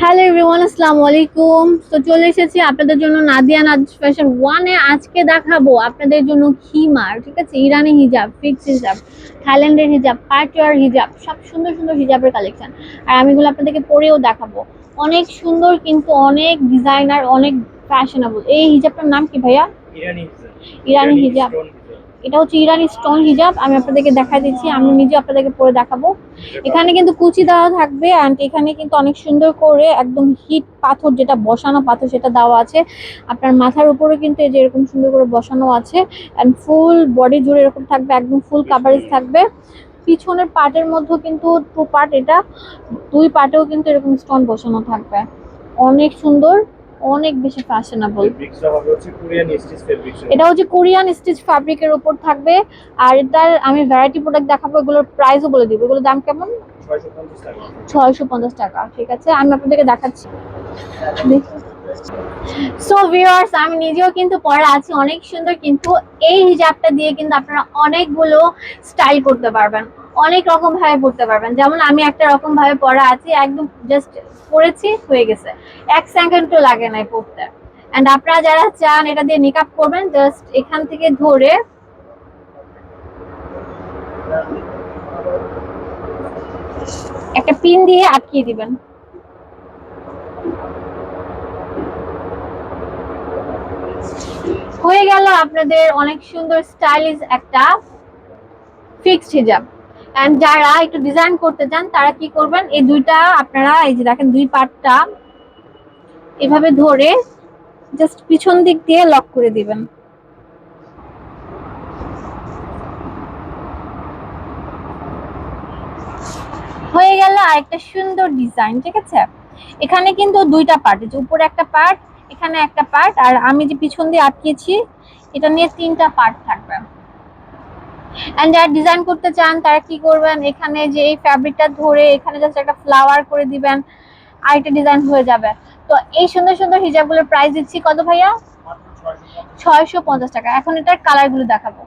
Hello everyone আসসালামু আলাইকুম তো চলে এসেছি আপনাদের জন্য নাদিয়া নাজ ফ্যাশন ওয়ানে আজকে দেখাবো আপনাদের জন্য হিমার ঠিক আছে? ইরানি হিজাব ফিক্স হিজাব থাইল্যান্ডের হিজাব পার্টিওয়ার হিজাব সব সুন্দর সুন্দর হিজাবের কালেকশন আর আমি এগুলো আপনাদেরকে পরেও দেখাবো। অনেক সুন্দর কিন্তু অনেক ডিজাইনার অনেক ফ্যাশনেবল এই হিজাবটার নাম কি ভাইয়া? ইরানি হিজাব। এটা হচ্ছে ইরানি স্টোন হিজাব, আমি আপনাদেরকে দেখা দিচ্ছি, আমি নিজে আপনাদেরকে পরে দেখাবো। এখানে কিন্তু কুচি দেওয়া থাকবে অ্যান্ড এখানে কিন্তু অনেক সুন্দর করে একদম হিট পাথর যেটা, বসানো পাথর সেটা দেওয়া আছে। আপনার মাথার উপরে কিন্তু এই যে এরকম সুন্দর করে বসানো আছে অ্যান্ড ফুল বডি জুড়ে এরকম থাকবে, একদম ফুল কাভারেজ থাকবে। পিছনের পার্টের মধ্যেও কিন্তু টু পার্ট এটা দুই পার্টেও কিন্তু এরকম স্টোন বসানো থাকবে। অনেক সুন্দর। অনেক বেশি ফ্যাশনেবল এটা হচ্ছে কোরিয়ান স্টিচ ফ্যাব্রিকের উপর থাকবে। আর এটার আমি ভ্যারাইটি প্রোডাক্ট দেখাবো এগুলোর প্রাইসও বলে দিব। এগুলোর দাম কেমন? ছয়শো পঞ্চাশ টাকা। ঠিক আছে? আমি আপনাদেরকে দেখাচ্ছি। সো ভিউয়ার্স আমি নিজেও কিন্তু পরে আছি অনেক সুন্দর। কিন্তু এই হিজাবটা দিয়ে কিন্তু আপনারা অনেকগুলো স্টাইল করতে পারবেন। অনেক রকম ভাবে পড়তে পারবেন। যেমন আমি একটা রকম ভাবে পড়া আছি, একদম জাস্ট পরেছি হয়ে গেছে। এক সেকেন্ডও লাগে নাই পড়তে। অ্যান্ড আপনারা যারা চান এটা দিয়ে মেকআপ করবেন জাস্ট এখান থেকে ধরে একটা পিন দিয়ে আটকিয়ে দিবেন। হয়ে গেল আপনাদের অনেক সুন্দর স্টাইলিশ একটা ফিক্সড হিজাব এন্ড যারা একটু ডিজাইন করতে চান, তারা কি করবেন? এই দুইটা আপনারা, এই যে দেখেন দুই পার্টটা এভাবে ধরে জাস্ট পিছন দিক দিয়ে লক করে দিবেন। হয়ে গেল একটা সুন্দর ডিজাইন ঠিক আছে? এখানে কিন্তু দুইটা পার্ট যে উপরে একটা পার্ট এখানে একটা পার্ট আর আমি যে পিছন দিয়ে আটকেছি, এটা নিয়ে তিনটা পার্ট থাকবে। এন্ড যারা ডিজাইন করতে চান তারা কি করবেন? এখানে যে এই ফ্যাব্রিকটা ধরে এখানে জাস্ট একটা ফ্লাওয়ার করে দিবেন আর একটা ডিজাইন হয়ে যাবে। তো এই সুন্দর সুন্দর হিজাবগুলোর প্রাইস দিচ্ছি কত ভাইয়া? ছয়শো পঞ্চাশ টাকা। এখন এটার কালারগুলো দেখাবো।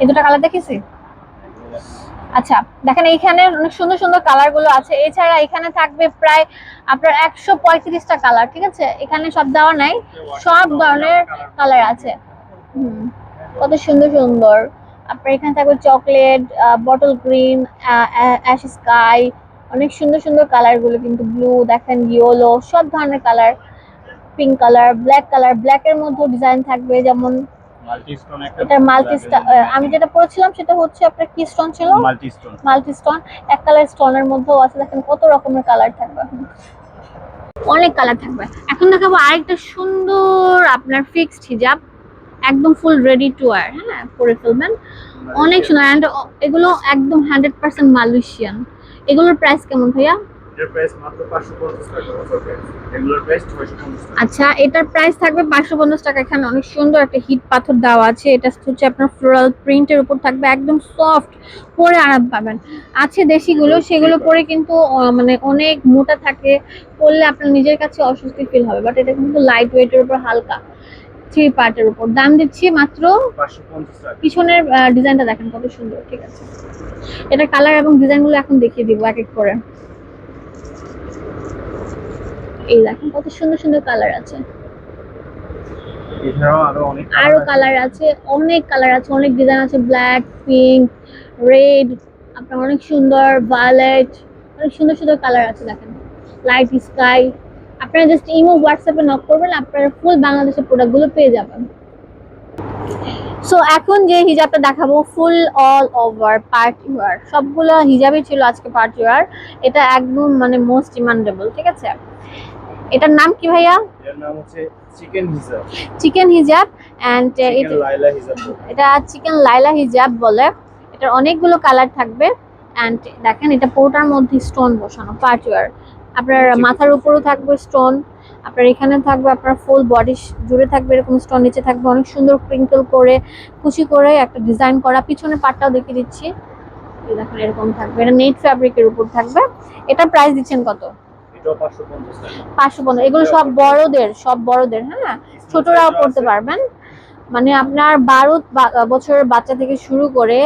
এই দুটো কালার দেখেছি? আচ্ছা দেখেন এইখানে অনেক সুন্দর সুন্দর কালারগুলো আছে। এছাড়া এখানে থাকবে প্রায় আপনার একশো পঁয়ত্রিশটা কালার ঠিক আছে? এখানে সব দেওয়া নাই, সব ধরনের কালার আছে। হুম, কত সুন্দর সুন্দর। আপনার এখানে থাকবে chocolate bottle green ash sky অনেক সুন্দর সুন্দর কালারগুলো কিন্তু ব্লু দেখেন ইয়েলো সব ধরনের colour pink colour black colour ব্ল্যাকের মধ্যেও ডিজাইন থাকবে, যেমন এটা মাল্টি আমি যেটা পরেছিলাম সেটা হচ্ছে আপনার কি স্টোন ছিল? মাল্টি স্টোন এক কালার স্টোনের মধ্যেও আছে দেখেন কত রকমের কালার থাকবে। অনেক কালার থাকবে। এখন দেখাবো আরেকটা সুন্দর আপনার ফিক্সড হিজাব একদম ফুল রেডি টু ওয়্যার হ্যাঁ পরে ফেলবেন। অনেক সুন্দর এগুলো একদম হান্ড্রেড পার্সেন্ট মালয়েশিয়ান। এগুলোর প্রাইস কেমন ভাইয়া? এর প্রাইস মাত্র 550 টাকা অফার প্রাইস এগুলোর প্রাইস 650 টাকা। আচ্ছা এটার প্রাইস থাকবে পাঁচশো পঞ্চাশ টাকা। এখানে অনেক সুন্দর একটা হিট পাথর দেওয়া আছে। এটা হচ্ছে আপনার ফ্লোরাল প্রিন্টের উপর থাকবে। একদম সফট পরে আরাম পাবেন। আছে দেশিগুলো সেগুলো পরে কিন্তু মানে অনেক মোটা থাকে। পরলে আপনার নিজের কাছে অস্বস্তি ফিল হবে। বাট এটা কিন্তু লাইট ওয়েটের উপর হালকা। থ্রি পার্টের উপর। দাম দিচ্ছি মাত্র পিছনের ডিজাইনটা দেখেন কত সুন্দর। ঠিক আছে। এটা কালার এবং ডিজাইনগুলো এখন দেখিয়ে দিব এক এক করে। এই দেখেন কত সুন্দর সুন্দর কালার আছে। আরও কালার আছে। অনেক কালার আছে অনেক ডিজাইন আছে ব্ল্যাক পিঙ্ক রেড আপনার অনেক সুন্দর ভায়োলেট অনেক সুন্দর সুন্দর কালার আছে দেখেন। লাইট স্কাই আপনারা জাস্ট ইমো হোয়াটসঅ্যাপে নক করবেন আপনারা ফুল বাংলাদেশের প্রোডাক্টগুলো পেয়ে যাবেন। সো এখন যে হিজাবটা দেখাবো full all over party wear সবগুলো হিজাবই ছিল আজকে পার্টি ওয়ার এটা একদম মানে মোস্ট ডিমান্ডেবল ঠিক আছে? এটার নাম কি ভাইয়া? এর নাম হচ্ছে চিকেন হিজাব। চিকেন হিজাব লাইলা হিজাব এটা চিকেন লাইলা হিজাব বলে। এটার অনেকগুলো কালার থাকবে। অ্যান্ড দেখেন এটা পোটার মধ্যে স্টোন বসানো পার্টিওয়ার আপনার মাথার উপরেও থাকবে স্টোন আপনার এখানে থাকবে আপনার ফুল বডি জুড়ে থাকবে এরকম স্টোন নিচে থাকবে অনেক সুন্দর ক্রিঙ্কল করে কুচি করে একটা ডিজাইন করা। পিছনে পাটটাও দেখিয়ে দিচ্ছি। দেখেন এরকম থাকবে। এটা নেট ফ্যাব্রিকের উপর থাকবে। এটা প্রাইস দিচ্ছেন কত? এটাও 550 টাকা। পাঁচশো পনেরো এগুলো সব বড়দের সব বড়দের হ্যাঁ? ছোটরাও পড়তে পারবেন। মানে আপনার বারো বছরের বাচ্চা থেকে শুরু করে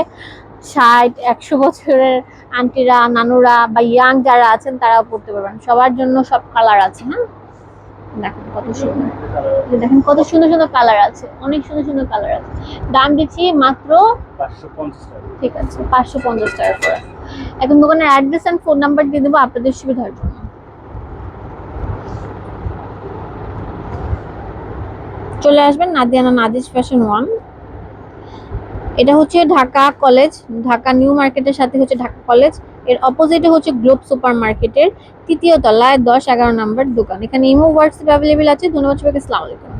ষাট একশো বছরের আন্টিরা নানুরা বা ইয়াং যারা আছেন তারাও পড়তে পারবেন। সবার জন্য সব কালার আছে হ্যাঁ? দেখেন কত সুন্দর। দেখেন কত সুন্দর সুন্দর কালার আছে। অনেক সুন্দর সুন্দর কালার আছে। দাম দিচ্ছি মাত্র ঠিক আছে পাঁচশো পঞ্চাশ টাকা করে। এখন দোকানের অ্যাড্রেস অ্যান্ড ফোন নাম্বার দিয়ে দেবো আপনাদের সুবিধার জন্য। চলে আসবেন নাদিয়ানা নাদিস ফ্যাশন ওয়ান এটা হচ্ছে ঢাকা কলেজ, ঢাকা নিউ মার্কেটের সাথে হচ্ছে ঢাকা কলেজ। এর অপোজিটে হচ্ছে গ্লোব সুপার মার্কেটের তৃতীয় তলায় দশ এগারো নাম্বার দোকান। এখানে ইমো হোয়াটসঅ্যাপ অ্যাভেলেবেল আছে। ধন্যবাদ সবাইকে। আলাইকুম।